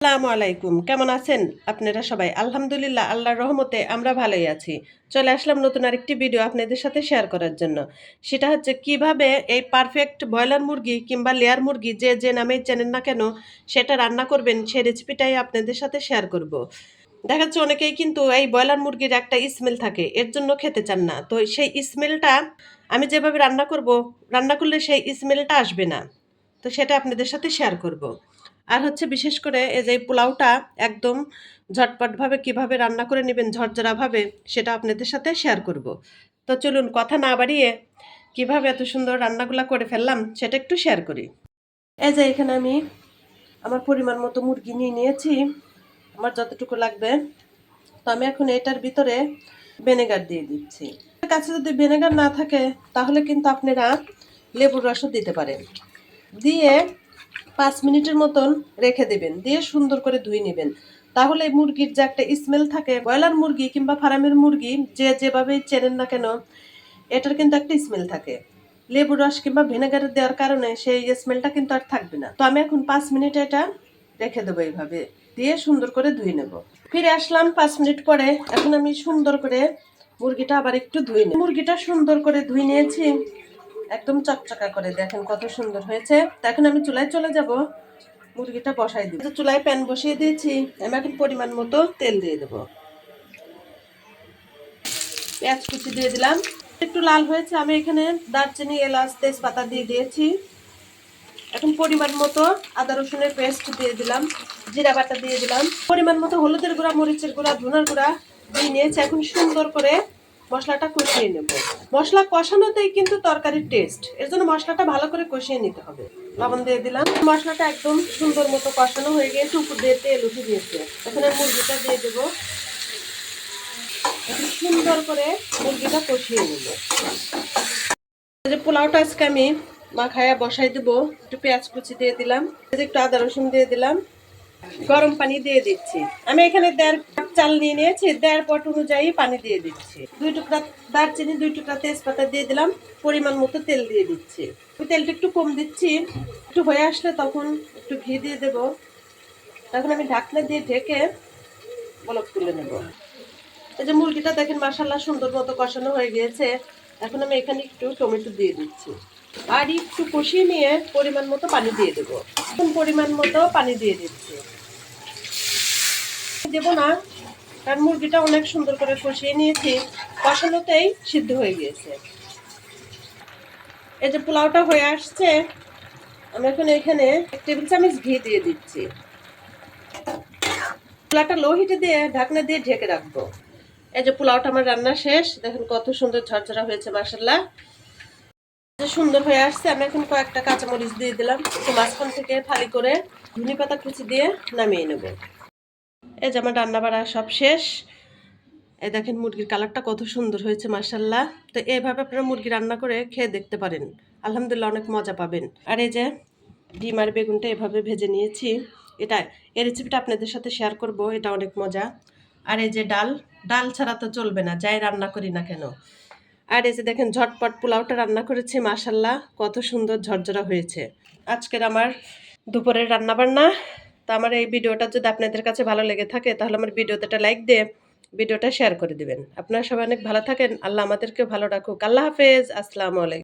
আসসালামু আলাইকুম। কেমন আছেন? আপনারা সবাই? আলহামদুলিল্লাহ, আল্লাহর রহমতে আমরা ভালোই আছি। চলে আসলাম নতুন আরেকটি ভিডিও আপনাদের সাথে শেয়ার করার জন্য। সেটা হচ্ছে কীভাবে এই পারফেক্ট ব্রয়লার মুরগি কিংবা লেয়ার মুরগি যে যে নামে চেনেন না কেন, সেটা রান্না করবেন সেই রেসিপিটাই আপনাদের সাথে শেয়ার করব। দেখা যাচ্ছে অনেকেই কিন্তু এই ব্রয়লার মুরগির একটা স্মেল থাকে, এর জন্য খেতে চান না। তো সেই স্মেলটা আমি যেভাবে রান্না করব, রান্না করলে সেই স্মেলটা আসবে না। তো সেটা আপনাদের সাথে শেয়ার করব। আর হচ্ছে বিশেষ করে এই যে পোলাওটা একদম ঝটপটভাবে কীভাবে রান্না করে নেবেন, ঝরঝরাভাবে, সেটা আপনাদের সাথে শেয়ার করব। তো চলুন কথা না বাড়িয়ে কীভাবে এত সুন্দর রান্নাগুলো করে ফেললাম, সেটা একটু শেয়ার করি। এই যে এখানে আমি আমার পরিমাণ মতো মুরগি নিয়ে নিয়েছি, আমার যতটুকু লাগবে। তো আমি এখন এটার ভিতরে ভিনেগার দিয়ে দিচ্ছি। কাছে যদি ভিনেগার না থাকে, তাহলে কিন্তু আপনারা লেবুর রসও দিতে পারেন। দিয়ে পাঁচ মিনিটের মতন রেখে দেবেন, দিয়ে সুন্দর করে ধুয়ে নেবেন। তাহলে মুরগির যে একটা স্মেল থাকে, ব্রয়লার মুরগি কিংবা ফার্মের মুরগি, যে যেভাবে চেনেন না কেন, এটার কিন্তু একটা স্মেল থাকে। লেবু রস কিংবা ভিনেগার দেওয়ার কারণে সেই স্মেলটা কিন্তু আর থাকবে না। তো আমি এখন পাঁচ মিনিট এটা রেখে দেবো এইভাবে, দিয়ে সুন্দর করে ধুয়ে নেব। ফিরে আসলাম পাঁচ মিনিট পরে, এখন আমি সুন্দর করে মুরগিটা আবার একটু ধুয়ে নেব। মুরগিটা সুন্দর করে ধুয়ে নিয়েছি। একদম চকচকা করে, দেখেন কত সুন্দর হয়েছে। এখন আমি চুলায় চলে যাব, মুরগিটা বসাই দিব। চুলায় প্যান বসিয়ে দিয়েছি, আমি এখন পরিমাণ মতো তেল দিয়ে দেবো। পেঁয়াজ কুচি দিয়ে দিলাম। একটু লাল হয়েছে, আমি এখানে দারচিনি, এলাচ, তেজপাতা দিয়ে দিয়েছি। এখন পরিমাণ মতো আদা রসুনের পেস্ট দিয়ে দিলাম, জিরা বাটা দিয়ে দিলাম। পরিমাণ মতো হলুদের গুঁড়া, মরিচের গুঁড়া, ধুনার গুঁড়া দিয়ে নিয়েছি। এখন সুন্দর করে মশলাটা কষিয়ে নেব। মশলা কষানোতেই কিন্তু তরকারির টেস্ট এর জন্য মশলাটা ভালো করে কষিয়ে নিতে হবে। লবণ দিয়ে দিলাম। মশলাটা একদম সুন্দর মতো কষানো হয়ে গিয়েছে উপর দিয়ে তেল উঠে দিয়েছে। এখন মুরগিটা দিয়ে দেবো। সুন্দর করে মুরগিটা কষিয়ে নেব। যে পোলাওটা আজকে আমি মাখায়া বসাই দেবো। একটু পেঁয়াজ কুচি দিয়ে দিলাম। একটু আদা রসুন দিয়ে দিলাম। গরম পানি দিয়ে দিচ্ছি। আমি এখানে দেড় চাল নিয়ে নিয়েছি, দেড় পট অনুযায়ী পানি দিয়ে দিচ্ছি। দুই টুকরা দারচিনি, দুই টুকরা তেজপাতা দিয়ে দিলাম, পরিমাণ মতো তেল দিয়ে দিচ্ছি। তেলটা একটু কম দিচ্ছি, একটু হয়ে আসলে তখন একটু ঘি দিয়ে দেব। তখন আমি ঢাকনা দিয়ে ঢেকে বলক তুলে নেব। এই যে মুরগিটা দেখেন মাসাল্লাহ সুন্দর মতো কষানো হয়ে গিয়েছে। এখন আমি এখানে একটু টমেটো দিয়ে দিচ্ছি। আর একটু কষিয়ে নিয়ে পরিমাণ মতো পানি দিয়ে দেবো। পরিমাণ মতো পানি দিয়ে দিচ্ছি। দেব না, কারণ মুরগিটা অনেক সুন্দর করে কষিয়ে নিয়েছি। কষানোতেই সিদ্ধ হয়ে গিয়েছে। এই যে পোলাওটা হয়ে আসছে, আমি এখন এখানে এক টেবিল চামচ ঘি দিয়ে দিচ্ছি। পোলাওটা লো হিটে দিয়ে ঢাকনা দিয়ে ঢেকে রাখব। এই যে পোলাওটা আমার রান্না শেষ, দেখেন কত সুন্দর ঝরঝরা হয়েছে মাসাল্লাহ যে সুন্দর হয়ে আসছে আমি এখন কয়েকটা কাঁচামরিচ দিয়ে দিলাম। একটু মাঝখান থেকে ফালি করে ধনে পাতা কুচি দিয়ে নামিয়ে নেব। এই যে আমার রান্না বাড়া সব শেষ। এই দেখেন মুরগির কালারটা কত সুন্দর হয়েছে মাসাল্লাহ তো এইভাবে আপনারা মুরগি রান্না করে খেয়ে দেখতে পারেন। আলহামদুলিল্লাহ অনেক মজা পাবেন। আর এই যে ডিম আর বেগুনটা এভাবে ভেজে নিয়েছি। এটা, এই রেসিপিটা আপনাদের সাথে শেয়ার করব, এটা অনেক মজা। আর এই যে ডাল ডাল ছাড়া তো চলবে না, যাই রান্না করি না কেন। আর এই যে দেখেন, ঝটপট পোলাওটা রান্না করেছি মাসাল্লাহ কত সুন্দর ঝরঝরা হয়েছে। আজকের আমার দুপুরের রান্না বান্না তো আমার এই ভিডিওটা যদি আপনাদের কাছে ভালো লেগে থাকে, তাহলে আমার ভিডিওতে একটা লাইক দিয়ে ভিডিওটা শেয়ার করে দিবেন। আপনারা সবাই অনেক ভালো থাকেন। আল্লাহ আমাদেরকে ভালো রাখুক। আল্লাহ হাফেজ। আসসালামু আলাইকুম।